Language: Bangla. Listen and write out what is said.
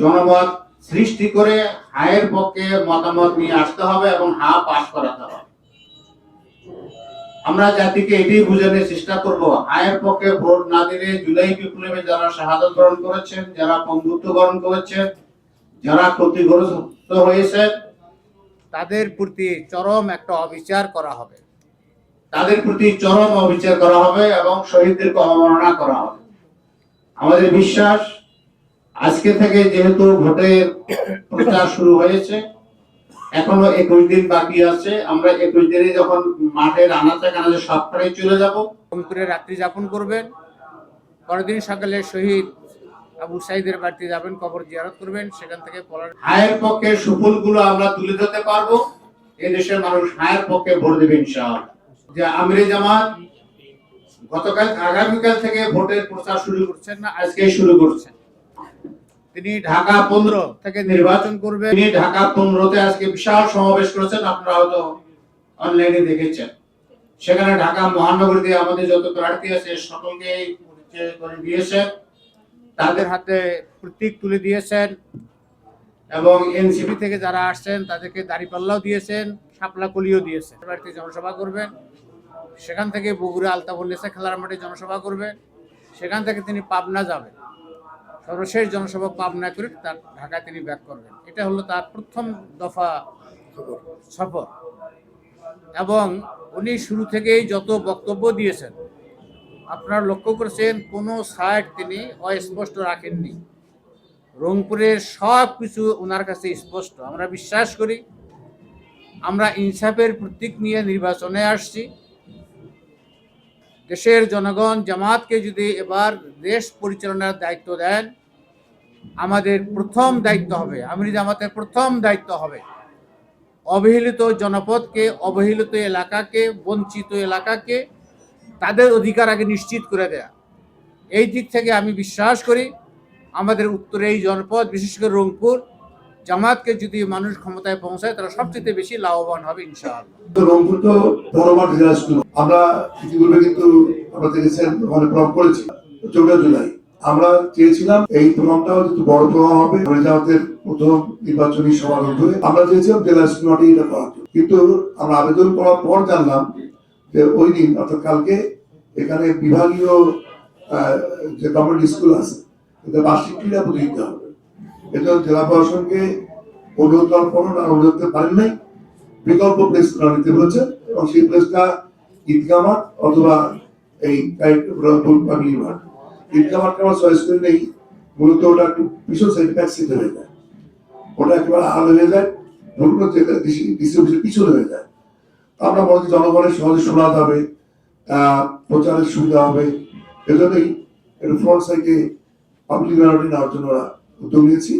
জনমত সৃষ্টি করে হায়ের পক্ষে মতামত নিয়ে আসতে হবে এবং হা পাশ করাতে হবে। আমরা জাতিকে এটাই বোঝানোর চেষ্টা করব, হায়ের পক্ষে ভোট না দিলে জুলাই বিপ্লবে যারা শাহাদত বরণ করেছেন, যারা বন্ধুত্ব বরণ করেছেন, যারা ক্ষতিগ্রস্ত হয়েছে তাদের প্রতি চরম একটা অবিচার করা হবে। তাদের প্রতি চরম অবিচার করা হবে এবং শহীদদেরকে অবমাননা করা হবে। আমাদের বিশ্বাস আজকে থেকে যেহেতু ভোটের প্রচার শুরু হয়েছে এখনও একুশ দিন বাকি আছে আমরা একুশ দিনে যখন মাঠের আনাচে কানাচে সবটাই চলে যাব। রংপুরে রাত্রি যাপন করবেন পরের দিন সকালে শহীদ আবু সাইদের বাড়িতে যাবেন কবর জিয়ারত করবেন সেখান থেকে পলার হায়ের পক্ষে সুফলগুলো আমরা তুলে ধরতে পারব এই দেশের মানুষ হায়ের পক্ষে ভোট দেবে ইনশাআল্লাহ। যে আমিরে জামাত গতকাল আগামীকাল থেকে ভোটের প্রচার শুরু করছেন না আজকে শুরু করছেন তিনি ঢাকা পনেরো থেকে নির্বাচন করবেন। তিনি ঢাকা পনেরোতে আজকে বিশাল সমাবেশ করেছেন, আপনারা হয়তো অনলাইনে দেখেছেন। সেখানে ঢাকা মহানগরীতে আমাদের যত প্রার্থী আছে সকলকে করে দিয়েছেন। তাদের হাতে প্রতীক তুলে দিয়েছেন এবং এনসিপি থেকে যারা আসছেন, তাদেরকে দাড়িপাল্লাও দিয়েছেন শাপলা কলিও দিয়েছেন বাড়িতে জনসভা করবেন। সেখান থেকে বগুড়া আলতাবল্লিসা খেলার মাঠে জনসভা করবেন। সেখান থেকে তিনি পাবনা যাবেন। সর্বশেষ জনসভা পাবনা করে তার ঢাকায় তিনি ব্যাক করবেন। এটা হলো তার প্রথম দফা সফর। এবং উনি শুরু থেকেই যত বক্তব্য দিয়েছেন, আপনারা লক্ষ্য করেছেন কোনো সাইড তিনি অস্পষ্ট রাখেননি। রংপুরের সব কিছু ওনার কাছে স্পষ্ট। আমরা বিশ্বাস করি, আমরা ইনসাফের প্রতীক নিয়ে নির্বাচনে আসছি। দেশের জনগণ জামাতকে যদি এবার দেশ পরিচালনার দায়িত্ব দেন আমাদের প্রথম দায়িত্ব হবে আমির জামাতের প্রথম দায়িত্ব হবে। অবহেলিত জনপদকে, অবহেলিত এলাকাকে, বঞ্চিত এলাকাকে তাদের অধিকার আগে নিশ্চিত করে দেয়া। এই দিক থেকে আমি বিশ্বাস করি আমাদের উত্তরে এই জনপদ, বিশেষ করে রংপুর, জামাতকে যদি মানুষ ক্ষমতায় পৌঁছায়, তারা সবচেয়ে বেশি লাভবান হবে ইনশাআল্লাহ। আমরা ইতিপূর্বে কিন্তু জুলাই। আমরা চেয়েছিলাম এই প্রোগ্রামটাও একটু বড় প্রোগ্রাম হবে আমাদের প্রথম নির্বাচনী সভা ধরে। আমরা চেয়েছিলাম জেলা স্কুল মাঠে এটা করার। কিন্তু আমরা আবেদন করার পর জানলাম যে ওই দিন, অর্থাৎ কালকে, এখানে বিভাগীয় যে গভর্নমেন্ট স্কুল আছে এদের বার্ষিক ক্রীড়া প্রতিযোগিতা হবে। এটা জেলা প্রশাসনকে অনুরোধ করার ওনারা অনুরোধ করতে পারেন নাই। বিকল্প প্লেস নিতে বলেছেন এবং সেই প্লেসটা ঈদগাহ মাঠ অথবা এই ফ্যামিলি মাঠ। ঈদগাহ মাঠকে আমরা চয়েস করে নেই, মূলত ওটা একটু পিছন সাইড ব্যাক সাইডে হয়ে যায়। ওটা একেবারে আলাদা হয়ে যায়, নতুন ডিস্ট্রিবিউশন পিছনে হয়ে যায়। আমরা বলছি জনগণের সহজে শোনা যাবে প্রচারের সুবিধা হবে। এজন্যই একটু ফ্রন্ট সাইডে পাবলিক নেওয়ার জন্য উদ্যোগ নিয়েছি।